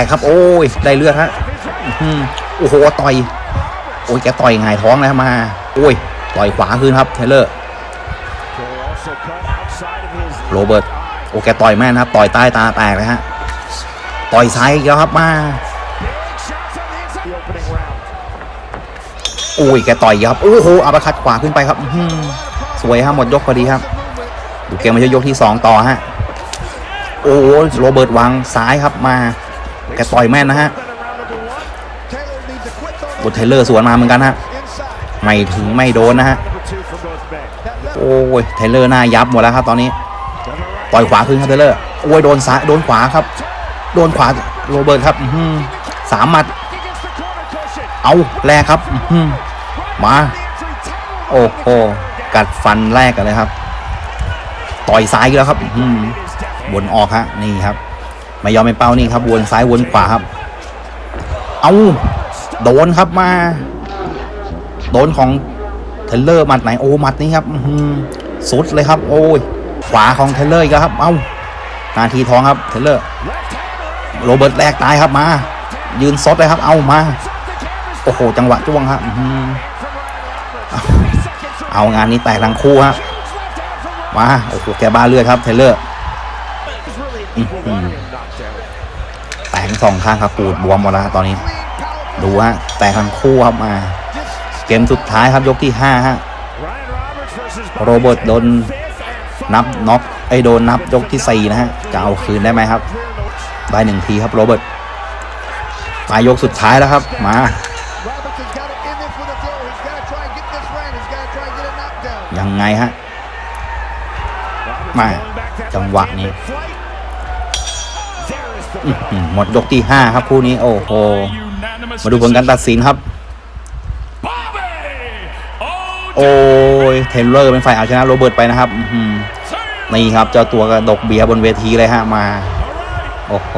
กครับ โอ้ยได้เลือดฮะอือหือโอ้โหต่อยโอ้ยแกต่อยหงายท้องนะมา โอ้ยต่อยขวาคืนครับเทเลอร์โรเบิร์ตโอ้แกต่อยแม่นะครับ ต่อยใต้ตาแตกเลยฮะต่อยซ้ายแล้วครับมาโอ้ยแกต่อยครับโอ้โหอัปเปอร์คัดขวาขึ้นไปครับสวยครับหมดยกพอดีครับดูเกมมาช่วยกที่สองต่อฮะโอ้โหโรเบิร์ตวางซ้ายครับมา แกต่อยแม่นนะฮะโอ้เทเลอร์สวนมาเหมือนกันฮะไม่ถึงไม่โดนนะฮะโอ้ยเทเลอร์หน้ายับหมดแล้วครับตอนนี้ ต่อยขวาขึ้นครับเทเลอร์โอ้ยโดนซ้ายโดนขวาครับ โดนขวาโรเบิร์ตครับสามหมัด เอาแรกครับมา โอ้โหกัดฟันแรกกันเลยครับ ต่อยซ้ายแล้วครับอื้อหือวนออกฮะนี่ครับ ไม่ยอมเป็นเป้านี่ครับวนซ้ายวนขวาครับ เอาโดนครับมา โดนของเทเลอร์มัดไหนโอ้มัดนี้ครับอืสุดเลยครับ โอ้ยขวาของเทเลอร์อีกครับ เอานาทีทองครับเทเลอร์โรเบิร์ตแรกตายครับมา ยืนซดเลยครับ เอามา โอ้โห จังหวะจ้วงครับเอางานนี้แตกทั้งคู่ฮะมาโอ้โหแกบ้าเลือดครับเทเลอร์ แตกทั้งสองข้างครับปูดบวมหมดแล้วตอนนี้ ดูฮะแตกทั้งคู่ครับมา เกมสุดท้ายครับยกที่ห้าฮะโรเบิร์ตโดนนับน็อกไอ้โดนนับยกที่สี่นะฮะจะเอาคืนได้ไหมครับได้หนึ่งทีครับโรเบิร์ตมายกสุดท้ายแล้วครับ มายังไงฮะมาจังหวะนี้ หือหมดยกที่ห้าครับคู่นี้โอ้โหมาดูผลการตัดสินครับ โอ้ยเทเลอร์เป็นฝ่ายเอาชนะโรเบิร์ตไปนะครับอื้อหือนี่ครับเจ้าตัวกระดกเบียร์บนเวทีเลยฮะมา โอ้โห